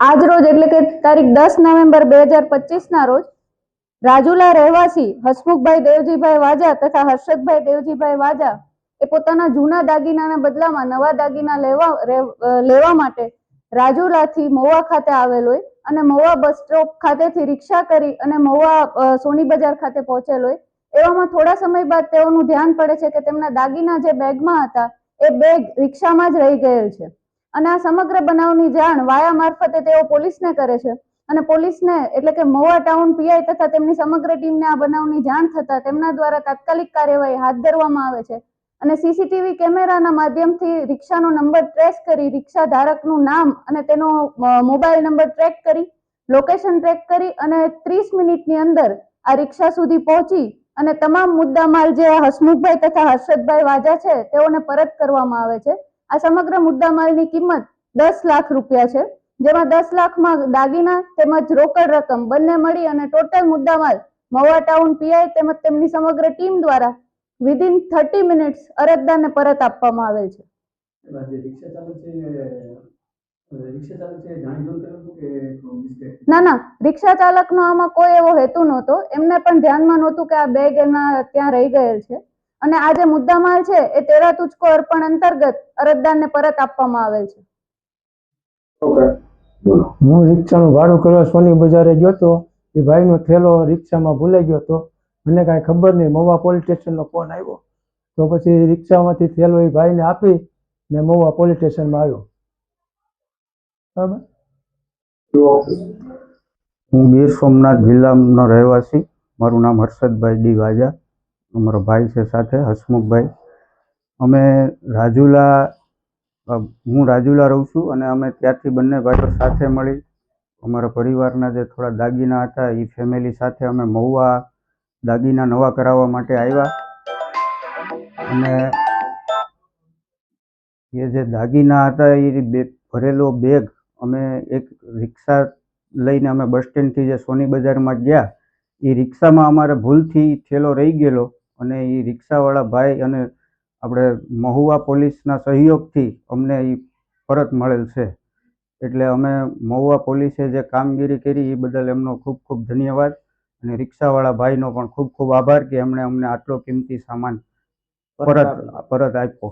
આજ રોજ એટલે કે તારીખ દસ નવેમ્બર બે હજાર પચીસના રોજ રાજુલા રહેવાસી હસમુખભાઈ દેવજીભાઈ વાજા તથા હર્ષદભાઈ દેવજીભાઈ વાજા એ પોતાના જૂના દાગીનાના બદલામાં નવા દાગીના લેવા લેવા માટે રાજુલાથી મોવા ખાતે આવેલો હોય અને મોવા બસ સ્ટોપ ખાતેથી રિક્ષા કરી અને મોવા સોની બજાર ખાતે પહોંચેલ હોય એવામાં થોડા સમય બાદ તેઓનું ધ્યાન પડે છે કે તેમના દાગીના જે બેગમાં હતા એ બેગ રિક્ષામાં જ રહી ગયેલ છે. અને આ સમગ્ર બનાવની જાણ વાયા મારફતે તેઓ પોલીસને કરે છે. અને પોલીસને એટલે કે મોવા ટાઉન પીઆઈ તથા તેમની સમગ્ર ટીમને આ બનાવની જાણ થતા તેમના દ્વારા તાત્કાલિક કાર્યવાહી હાથ ધરવામાં આવે છે. અને સીસીટીવી કેમેરાના માધ્યમથી રિક્ષાનો નંબર ટ્રેસ કરી રિક્ષા ધારકનું નામ અને તેનો મોબાઈલ નંબર ટ્રેક કરી, લોકેશન ટ્રેક કરી અને ત્રીસ મિનિટની અંદર આ રિક્ષા સુધી પહોંચી અને તમામ મુદ્દામાલ જે હસમુખભાઈ તથા હર્ષદભાઈ વાજા છે તેઓને પરત કરવામાં આવે છે. આ સમગ્ર મુદ્દામાલની કિંમત દસ લાખ રૂપિયા છે. જેમાં દસ લાખમાં દાગીના તેમજ રોકડ રકમ બંને મળી અને ટોટલ મુદ્દામાલ મવા ટાઉન પીઆઈ તેમજ તેમની સમગ્ર ટીમ દ્વારા વિધિન થર્ટી મિનિટ્સ અરજદારને પરત આપવામાં આવેલ છે. ના ના રિક્ષા ચાલકનો આમાં કોઈ એવો હેતુ નહોતો. એમને પણ ધ્યાનમાં નહોતું કે આ બેગ એના ત્યાં રહી ગયેલ છે. અને આ જે મુદ્દામાલ છે એ તેરા તુચકો અર્પણ અંતર્ગત અરજદારને પરત આપવામાં આવેલ છે. હું રિક્ષાનું ભાડું કરવા સોની બજારે ગયો હતો એ ભાઈનો થેલો રિક્ષામાં ભૂલાઈ ગયો હતો મને કાંઈ ખબર નહીં. મહુવા પોલીસ સ્ટેશનનો ફોન આવ્યો. તો પછી રિક્ષામાંથી થેલો એ ભાઈને આપી ને મહુવા પોલીસ સ્ટેશનમાં આવ્યો. બરાબર? હું ગીર સોમનાથ જિલ્લાનો રહેવાસી. મારું નામ હર્ષદભાઈ ડી વાજા. અમારો ભાઈ છે સાથે, હસમુખભાઈ. અમે રાજુલા હું રાજુલા રહું છું અને અમે ત્યાંથી બંને ભાઈઓ સાથે મળી અમારા પરિવારના જે થોડા દાગીના હતા એ ફેમિલી સાથે અમે મહુવા દાગીના નવા કરાવવા માટે આવ્યા. અને એ જે દાગીના હતા એ બે, ભરેલો બેગ અમે એક રિક્ષા લઈને અમે બસ સ્ટેન્ડથી જે સોની બજારમાં ગયા એ રિક્ષામાં અમારે ભૂલથી થેલો રહી ગયેલો. અને એ રિક્ષાવાળા ભાઈ અને આપણે મહુવા પોલીસના સહયોગથી અમને એ પરત મળેલ છે. એટલે અમે મહુવા પોલીસે જે કામગીરી કરી એ બદલ એમનો ખૂબ ખૂબ ધન્યવાદ અને રિક્ષાવાળા ભાઈનો પણ ખૂબ ખૂબ આભાર કે એમણે અમને આટલો કિંમતી સામાન પરત પરત આપ્યો.